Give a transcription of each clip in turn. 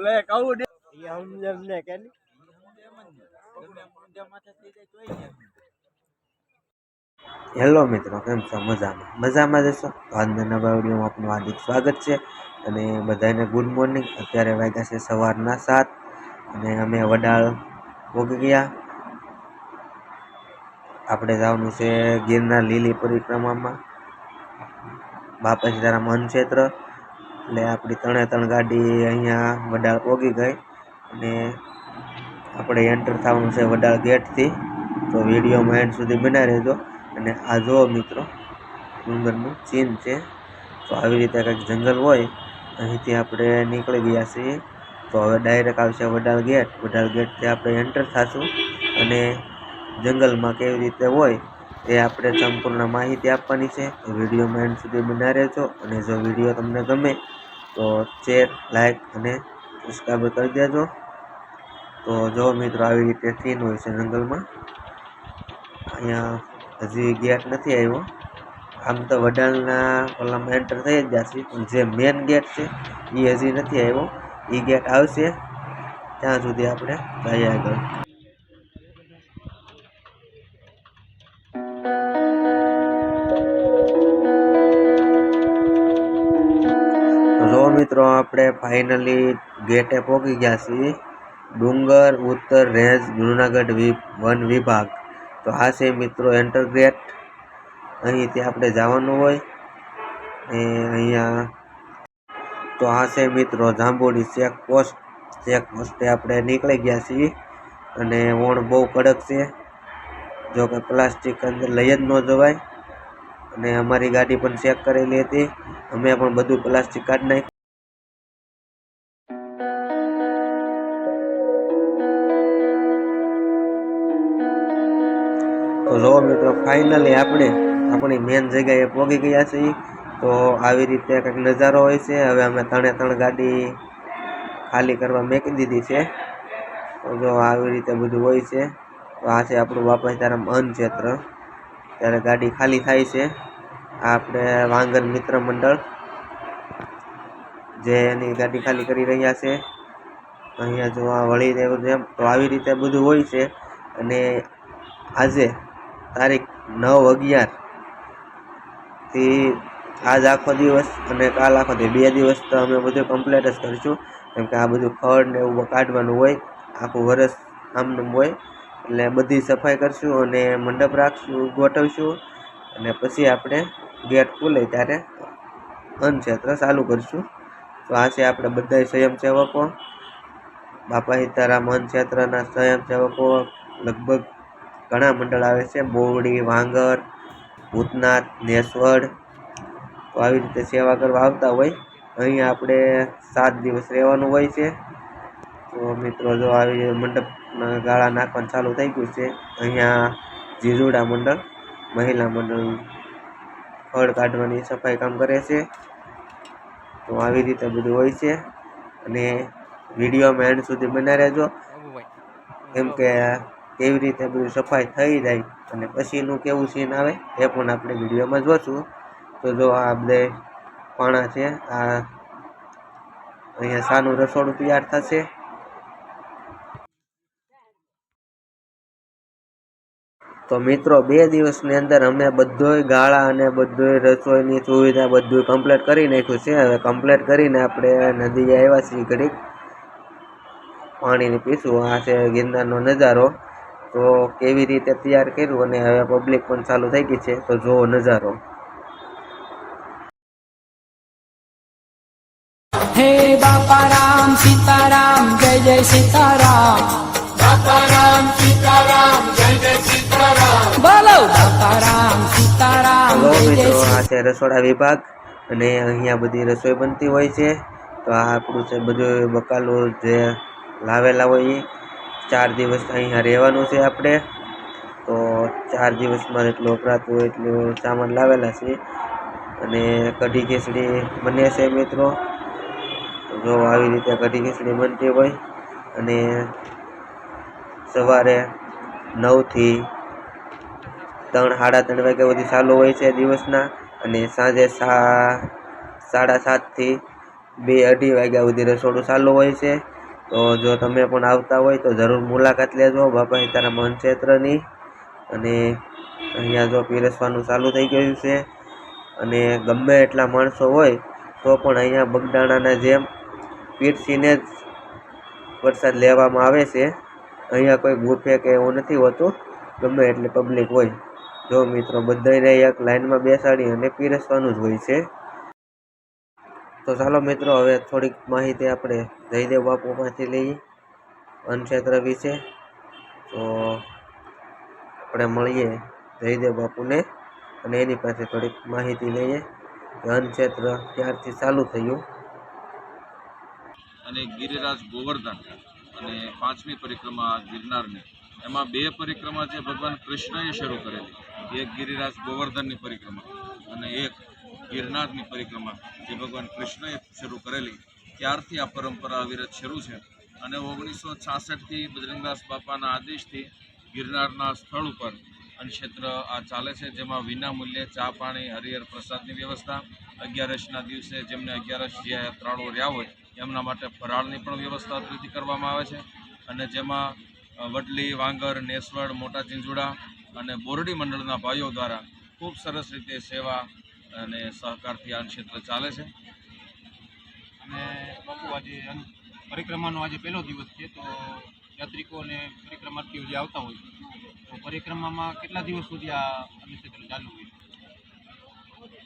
એ સમજે ને કે? હેલો મિત્રો, કેમ છો? મજામાં. મજામાં જશો તો આજના નવા વિડીયોમાં આપનું હાર્દિક સ્વાગત છે અને બધાને ગુડ મોર્નિંગ. અત્યારે વાગ્યા છે સવારના સાત અને અમે વડાળ પહોંચી ગયા. આપણે જવાનું છે ગિરનાર લીલી પરિક્રમામાં. બાપા સીતારામ વન ક્ષેત્ર એટલે આપણી ત્રણે ત્રણ ગાડી અહીંયા વડાળ પોગી ગઈ અને આપણે એન્ટર થવાનું છે વડાળ ગેટથી તો વિડીયોમાં એન્ડ સુધી બના રહેજો. અને આ જુઓ મિત્રો, ડુંગરનું ચીન છે, તો આવી રીતે કંઈક જંગલ હોય, અહીંથી આપણે નીકળી ગયા છીએ. તો હવે ડાયરેક્ટ આવશે વડાલ ગેટ વડાલ ગેટથી આપણે એન્ટર થશું. અને જંગલમાં કેવી રીતે હોય એ આપણે સંપૂર્ણ માહિતી આપવાની છે. વિડીયોમાં એન્ડ સુધી બના રહેજો અને જો વીડિયો તમને ગમે તો શેર લાઇક અને સબસ્ક્રાઈબ કરી દેજો. તો જો મિત્રો આવી રીતે સીન હોય છે જંગલમાં, અહીંયા હજી ગેટ નથી આવ્યો. આમ તો વડાલના ઓલામાં એન્ટર થઈ જ છે પણ જે મેન ગેટ છે એ હજી નથી આવ્યો. એ ગેટ આવશે ત્યાં સુધી આપણે જઈએ આગળ. મિત્રો, આપણે ફાઇનલી ગેટે પહોંચી ગયા છીએ. ડુંગર, ઉત્તર રેન્જ જુનાગઢ વન વિભાગ. તો આ છે મિત્રો એન્ટર ગેટ અહીંથી આપણે જવાનું હોય. અને અહીંયા તો આ છે મિત્રો જાંબુડી ચેકપોસ્ટ ચેકપોસ્ટે ચેક આપણે નીકળી ગયા છીએ. અને વણ બહુ કડક છે. જો કે પ્લાસ્ટિક અંદર લઈ જ ન જવાય. અને અમારી ગાડી પણ ચેક કરેલી હતી. અમે પણ બધું પ્લાસ્ટિક કાઢી નાખ્યું મિત્રો ફાઇનલી આપણે, આપણી મેન જગ્યાએ પહોંચી ગયા છીએ. તો આવી રીતે કંઈક નજારો હોય છે. હવે અમે ત્રણે ત્રણ ગાડી ખાલી કરવા મેકી દીધી છે. તો જો આવી રીતે બધું હોય છે. તો આ છે આપણું બાપા સીતારામ અન્ન ક્ષેત્ર ત્યારે ગાડી ખાલી થાય છે. આપણે વાંગર મિત્ર મંડળ જે એની ગાડી ખાલી કરી રહ્યા છે. અહીંયા જો વળી રહ્યું છે તો આવી રીતે બધું હોય છે. અને આજે તારીખ નવ અગિયારથી આજ આખો દિવસ અને કાલ આખો દિવસ, બે દિવસ તો અમે બધું કમ્પ્લીટ જ કરીશું. કેમ કે આ બધું ખડ ને એવું કાઢવાનું હોય, આખું વરસ આમનું હોય, એટલે બધી સફાઈ કરશું અને મંડપ રાખશું, ગોઠવશું અને પછી આપણે ગેટ ખુલે ત્યારે અન્નક્ષેત્ર ચાલુ કરીશું. તો આ છે આપણે બધા સ્વયંસેવકો, બાપા સીતારામ અન્નક્ષેત્રના સ્વયંસેવકો, લગભગ ઘણા મંડળ આવે છે. બોવડી વાંગર ભૂતનાથ નેસવડ. તો આવી રીતે સેવા કરવા આવતા હોય. અહીંયા આપણે સાત દિવસ રહેવાનું હોય છે. તો મિત્રો જો આવી મંડપના ગાળા નાખવાનું ચાલુ થઈ ગયું છે અહીંયા જીજુડા મંડળ મહિલા મંડળ ફળ કાઢવાની સફાઈ કામ કરે છે. તો આવી રીતે બધું હોય છે. અને વિડીયોમાં એન્ડ સુધી બના રહેજો. કેમ કે કેવી રીતે બધું સફાઈ થઈ જાય અને પછીનું કેવું સીન આવે, એ પણ આપણે વિડીયોમાં જોશું. તો જો આ બધે પાણા છે, આ અહીંયા સાનું રસોડું તૈયાર થશે. તો મિત્રો, બે દિવસની અંદર અમે બધોય ગાળા અને બધોય રસોઈની સુવિધા બધું કમ્પ્લીટ કરી નાખ્યું છે. હવે કમ્પ્લીટ કરીને આપણે નદીએ આવ્યા છીએ ઘડીક. પાણીને પીશું. આ છે ગિરનારનો નજારો. તો કેવી રીતે તૈયાર કર્યું અને હવે પબ્લિક પણ ચાલુ થઈ ગઈ છે તો જુઓ નજારો. હે બાપા રામ સીતારામ જય જય સીતારામ. બાપા રામ સીતારામ જય જય સીતારામ. બોલો બાપા રામ સીતારામ મિત્રો આ છે રસોડા વિભાગ અને અહીંયા બધી રસોઈ બનતી હોય છે. તો આ આપણું છે બધું બકાલો જે લાવેલા હોય એ. ચાર દિવસ અહીંયા રહેવાનું છે આપણે. તો ચાર દિવસમાં એટલું વપરાતું હોય એટલું સામાન લાવેલા છે. અને કઢી ખીચડી બને છે મિત્રો. જો આવી રીતે કઢી ખીચડી બનતી હોય અને સવારે નવથી ત્રણ, સાડા ત્રણ વાગ્યા સુધી ચાલુ હોય છે દિવસના. અને સાંજે સા, સાડા સાતથી બે અઢી વાગ્યા સુધી રસોડું ચાલુ હોય છે. તો જો તમે પણ આવતા હોય તો જરૂર મુલાકાત લેજો બાપા તારા મન ક્ષેત્રની અને અહીંયા જો પીરસવાનું ચાલુ થઈ ગયું છે અને ગમે એટલા માણસો હોય તો પણ અહીંયા બગદાણાના જેમ પીરસીને જ વરસાદ લેવામાં આવે છે. અહીંયા કોઈ ગુફે કે એવું નથી હોતું, ગમે એટલે પબ્લિક હોય. જો મિત્રો બધાને એક લાઇનમાં બેસાડી અને પીરસવાનું જ હોય છે. તો ચાલો મિત્રો, હવે થોડીક માહિતી આપણે જયદેવ બાપુમાંથી લઈએ વનક્ષેત્ર વિશે. તો આપણે મળીએ જયદેવ બાપુને અને એની પાસે થોડીક માહિતી લઈએ વનક્ષેત્ર ક્યારથી ચાલુ થયું. અને ગિરિરાજ ગોવર્ધન અને પાંચમી પરિક્રમા ગિરનારની. એમાં બે પરિક્રમા જે ભગવાન કૃષ્ણએ શરૂ કરેલી, એક ગિરિરાજ ગોવર્ધનની પરિક્રમા અને એક ગિરનારની પરિક્રમા જે ભગવાન કૃષ્ણએ શરૂ કરેલી, ત્યારથી આ પરંપરા અવિરત શરૂ છે અને ઓગણીસો છાસઠથી બજરંગદાસ બાપાના આદેશથી ગિરનારના સ્થળ ઉપર અન્નક્ષેત્ર આ ચાલે છે, જેમાં વિના મૂલ્યે ચા પાણી, હરિહર પ્રસાદની વ્યવસ્થા, અગિયારસના દિવસે જેમને અગિયારસ જે યાત્રાળુઓ રહ્યા હોય, એમના માટે ફરાળની પણ વ્યવસ્થા અત્રેથી કરવામાં આવે છે અને જેમાં વડલી, વાંગર, નેસવડ, મોટા ચીંચુડા અને બોરડી મંડળના ભાઈઓ દ્વારા ખૂબ સરસ રીતે સેવા અને સહકારથી આ ક્ષેત્ર ચાલે છે. અને બાપુ આજે પરિક્રમાનો આજે પહેલો દિવસ છે તો યાત્રિકો અને પરિક્રમાર્થીઓ જે આવતા હોય તો પરિક્રમામાં કેટલા દિવસ સુધી આ અન્નક્ષેત્ર ચાલુ હોય?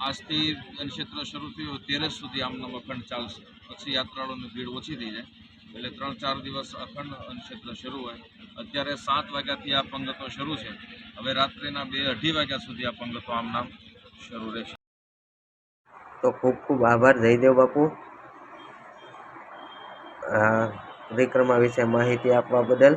આજથી ક્ષેત્ર શરૂ થયું તેરસ સુધી આમનો અખંડ ચાલશે. પછી યાત્રાળુઓની ભીડ ઓછી થઈ જાય એટલે ત્રણ ચાર દિવસ અખંડ ક્ષેત્ર શરૂ હોય. અત્યારે સાત વાગ્યાથી આ પંગતો શરૂ છે. હવે રાત્રિના બે અઢી વાગ્યા સુધી આ પંગતો આમ નામ શરૂ રહેશે. તો ખૂબ ખૂબ આભાર. જયદેવ બાપુ. આ પરિક્રમા વિશે માહિતી આપવા બદલ